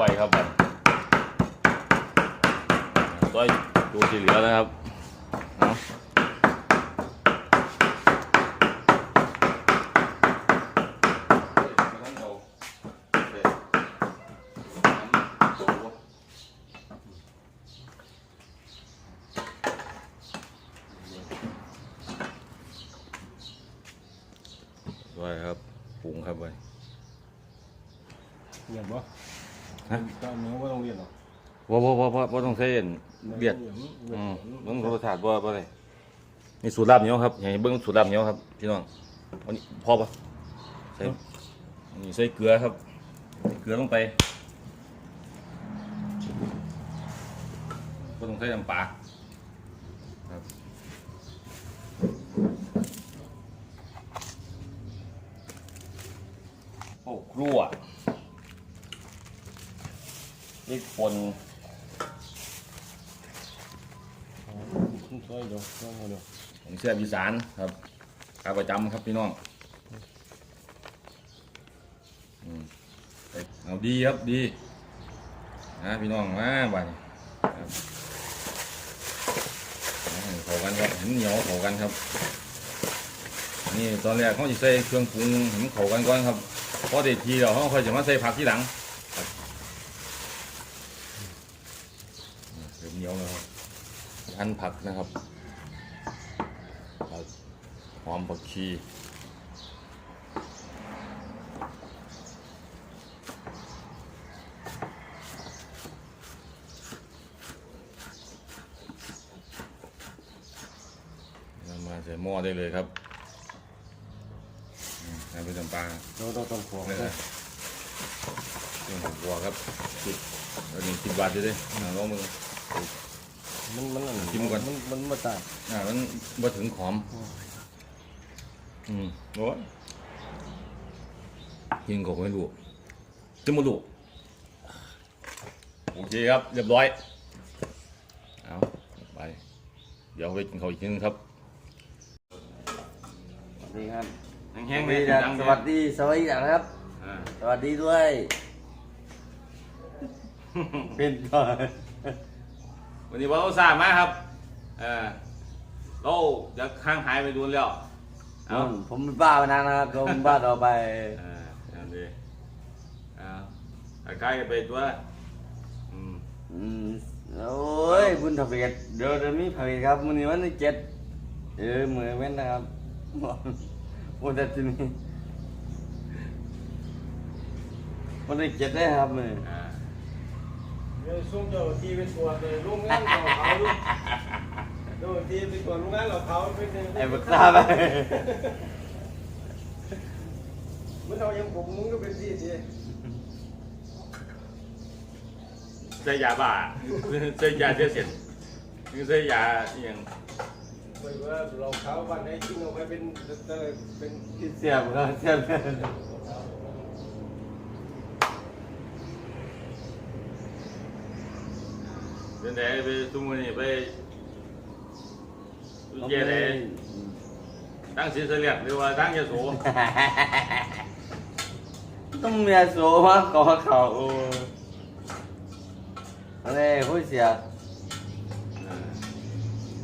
ปครับแบบต้อยดูที่เหลือนะครับเอาไว้ครับปรุงครับไว้ เรียนบ่ ฮะตอนนี้ว่าต้องเรียนหรอกว่าว่าว่าว่าว่าต้องใช้เบียดเรียอืนมเบิ้งโทรทัศน์บ่บ่ได้นี่สูตรลาบเหนียวครับให้เบิ้งสูตรลาบเหนียวครับพี่น้องอันนี้พอปะใส่อันนี้ใส่เกลือครับเกลือลงไปก็ต้องใส่น้ำปลาครับโอ้ครัว นี่คนคุณช่วยเดี๋ยวช่วยเดี๋ยวผมเสื้ออีสานครับขาประจำครับพี่น้องอืมไปเอาดีครับดีนะพี่น้องมาบ้านครับเอาให้เข้ากันครับเห็นเหนียวเข้ากันครับนี่ตอนแรกเขาจะใส่เครื่องปรุงเห็นเข้ากันก่อนครับพอเด็ดทีเราเขาค่อยจะมาใส่ผักทีหลังครับอ่าเริ่มเหนียวแล้วครับ หั่นผักนะครับครับหอมผักชีนำมาใส่หม้อได้เลยครับอืมน้ำเป็นน้ำปลาเราต้องต้องขวบเนี่ยนะเครื่องบัวครับสิบแล้วนี่สิบบาทอยู่เด้อ่าลองมือ มันมันอันชิมก่อน มันมันมาตายอ่ามันมาถึงหอม อืมโอ้ยยิงก็ไม่รู้จะมารู้โอเคครับ เรียบร้อย เอาไป เดี๋ยวไปกินข้าวอีกทีนึงครับ สวัสดีครับแห้งๆสเลยวัสดีดังสวัสดีสวัสดีครับ อ่า สวัสดีด้วย เป็นก่อน วันนี้ว่าเราสามาครับเออเราจะข้างหายไปดูแล้วเอาผมเป็นบ้ามานานนะครับผมเป็นบ้าต่อไปอ่าอันนี้เอาใกล้ๆไปตัวอืมอืมโอ้ยบุญทวีตเดี๋ยวเดี๋ยวนี้ทวีตครับวันนี้วันที่เจ็ดเออมือเว้นนะครับวันที่นี้วันที่เจ็ดได้ครับมืออ่า เดี๋ยวส่งเจ้าที่ไปตรวจเลยโรงงานเราเขาลูกเจ้าที่ไปตรวจโรงงานเราเขาไปเจอไอ้บักซาไปมันเอายังผมมึงก็เป็นที่สิใส่ยาบ้าใส่ยาเสียเสียนคือใส่ยาอหย่างไปว่าเราเขาวันไหนกินเอาไปเป็นเป็นเสียบครับเสียบเป็นไหนไปทุ่มอนี่ไปเย่ไหนตั้งสีเสลียดหรือว่าตั้งยาโสต้องมีอาโสมากกว่าเขาโอ้อะไรผู้เสียอ่า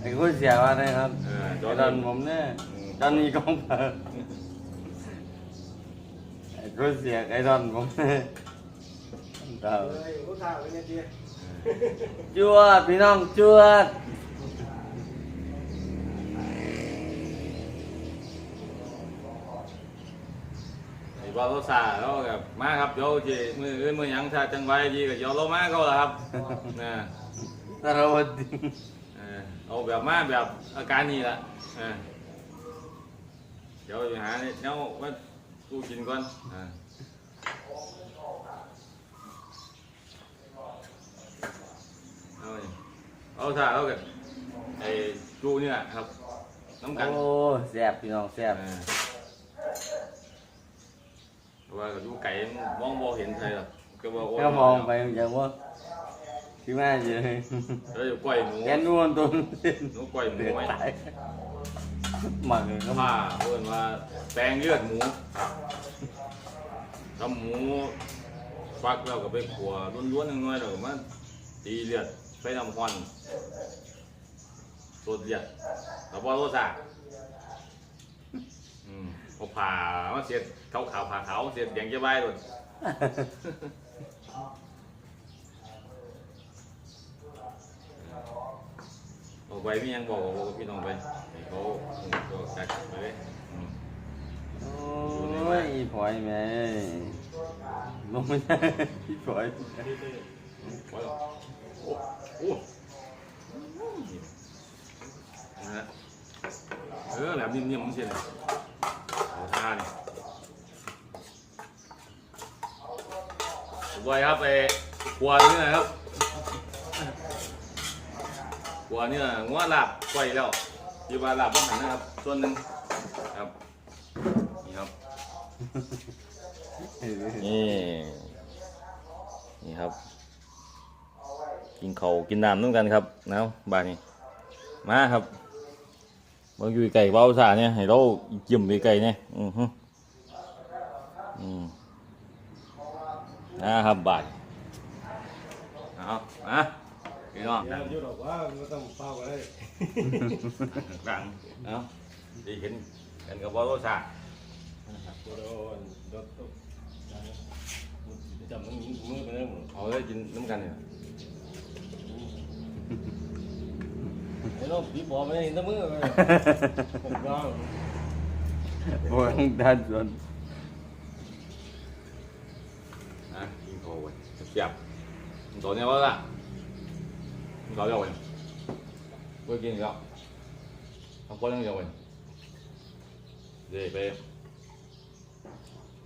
ไอ้ผู้เสียว่าไงครับเออจจออร์ดัดันนผมเนี่ยจอนนี่กองเปิดไอ้ผู้เสียไอ้ดอนผมเนี่ยเราเอ้ยรู้ทางไปเนี่ยทีจวด พี่น้องจวด ไอ้บอลโลซาแล้วกับมาครับเดี๋ยวจีมืออื่นมือหยังถ้าจังไว้ดีก็เดี๋ยวเรามาก็แล้วครับนะสารวัตรเออเอาแบบมาแบบอาการนี้ละเออเดี๋ยวจะหาเนี่ยเนาว่ากูกินก่อนอ่าเอาดิ เอาถ้าเอากันไอ้จูเนี่ยครับน้ำกันโอ้แซ่บพี่น้องแซ่บเออเพราะว่าก็อยู่ไก่มองบ่เห็นใครหรอกก็บอกว่าก็มองไปอย่างว่าที่แม่เจอเดี๋ยวจะกล้วยหมูแกนวนตัวหนูกล้วยหมูเดือดไว้ตายหมักเลยก็ผ้าเพื่อนว่าแปลงเลือดหมูทำหมูฟักแล้วก็ไปขัวล้วนๆน้อยๆแล้วก็มาตีเลือด ใส่น้ำควันสดเลือดแล้วพอรสชาติอืมพอผ่ามาเสร็จขาวขาวๆผ่าขาวเสร็จแดงจะใบเลยบอกไปไม่ยังบอกบอกกับพี่น้องไปให้เขาเขาจัดไปเลยอืมโอ้ยอีพลอยแม่ลงไม่ได้พี่พลอย ไว้หรอโอ้โอ้นะฮะเออแหลมนิ่มๆมันเช่นเอาท่านี่ไว้ครับไปขวานนี่นะครับขวานนี่งัวลาบไว้แล้วที่ว่าลาบบ้างหันนะครับ ส่วนหนึ่งครับ นี่ครับ นี่ นี่ครับ กินเขาวกินน้ำน้ำกันครับนะบ้านนี้มาครับบางอยู่ไก่เบาสาเนี่ยให้เราจิ้มไปไก่เนี่ยอือฮึอืมนะครับบาทเอามาพี่น้องอย่าอยู่หรอกว่าไม่ต้องเฝ้ากันเลยดังเอาดีเห็นกันกับเบาสาโดนโดนตกจำมือมือไปแล้วหมดเอาเลยกินน้ำกันเนี่ย ไอ้องผีบอกไม่เห็นแต่มือเลยผมก็บนด้านส่วนนะกินเขาว้เสียบตัวเนี้ยว่าละเขาเรียกว่าเมื่กินแล้วทำก้อนยังเดียวเองเดี๋ยวไป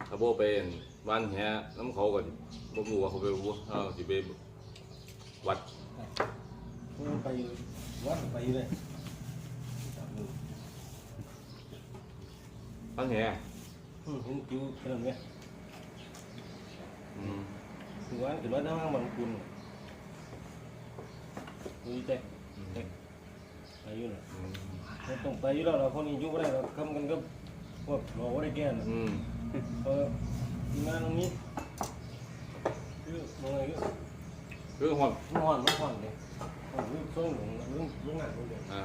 ถ้าโบเป็นบ้านแหน้ำเขาก็บ่รู้ว่าเขาไปวัวเออสิไปวัด ไป วัดไปเลยบ้านแหเห็นคิวขนาดนี้อืมคือว่าคือว่าน้ำมันคุณดูแจ๊กแจ๊กไปอยู่น่ะอืมไม่ต้องไปอยู่แล้วเราคนนี้อยู่ไม่ได้เราทำกันก็พวกเราไม่ได้แก่น่ะอืมเออทีมงานตรงนี้คือมองอะไรก็คือหอดมันห่อนมันห่อนเลยห่ อนเรื่องช่วงหลงเรื่องเรื่องงานเรื่องอ่า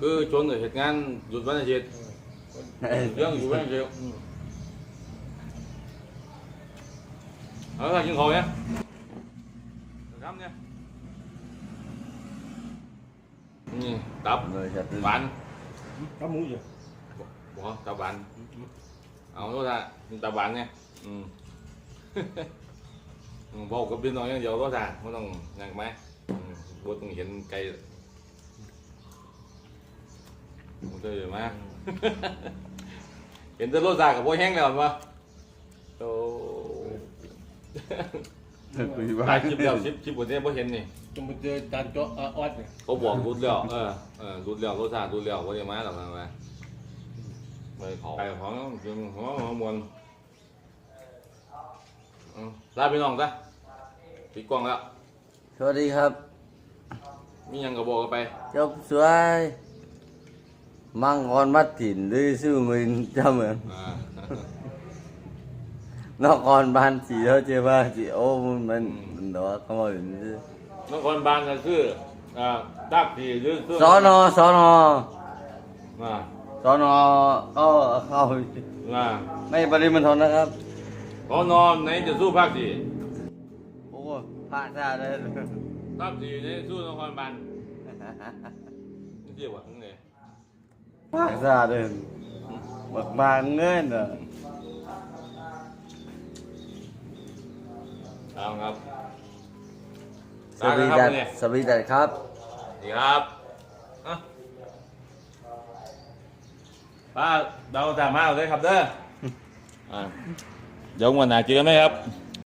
คือชนเหตุงานหยุดวันอาทิตย์เรื่องอยู่วันอาทิตย์อืมเอาละกินเขาเนี่ยทำเนี่ยนี่ตับเลยจะหวานข้าวหมูอยู่บอกตับหวาน เอาโน่นละกินตับหวานเนี่ยอืมอืม บอกกับพี่น้องอย่างเดียวก็ได้ไม่ต้องอย่างไหมอืม บต้องเห็นไกลมันจะอยู่ไหมเห็นแต่รถซากับพวกแห้งแล้วมั้โตคุยบ้าถ่ายนคลิปแล้วคลิปคลิปบนนี้พวกเห็นนี่จงไปเจอจานเจาะออดเนี่ยเขาบอกรุดแล้วเออเออรุดแล้วรถซารุดแล้วว่าจะมาหรอกนะมาไปขอไปของจริงหัวหัวมวลอืมลาพี่น้องซะปิดกล้องแล้ว สวัสดีครับ มีหยังก็บอกกันไปจบสวยมังกรมัดถิ่นหรือซื่อมืนเจ้าเมืองอ่านครบานสีเท่าเจ้าบ้าสีโอ้มันมันมันดอกเขามาถึงซื่อนครบาลก็คืออ่าดักที่หรือคือสอนอสอนออ่าสอนอก็เข้าอ่า ไม่ปริมณฑลนะครับ ขอนอนไหนจะสู้ภาคสี่โอ้พลาดได้เลย ภาคสี่ไหนสู้นครบาลเรียกว่าทั้งไงพลาดได้เลยบักบางเงินอะเอาครับสวัสดีลาดักันดเนี่ยสวัสดีดัดครับ สวัสดีครับอะป้าเราสามารถเอาเลยครับเด้ออ่าเดี๋ยววันหน้าเจอกันไหมครับ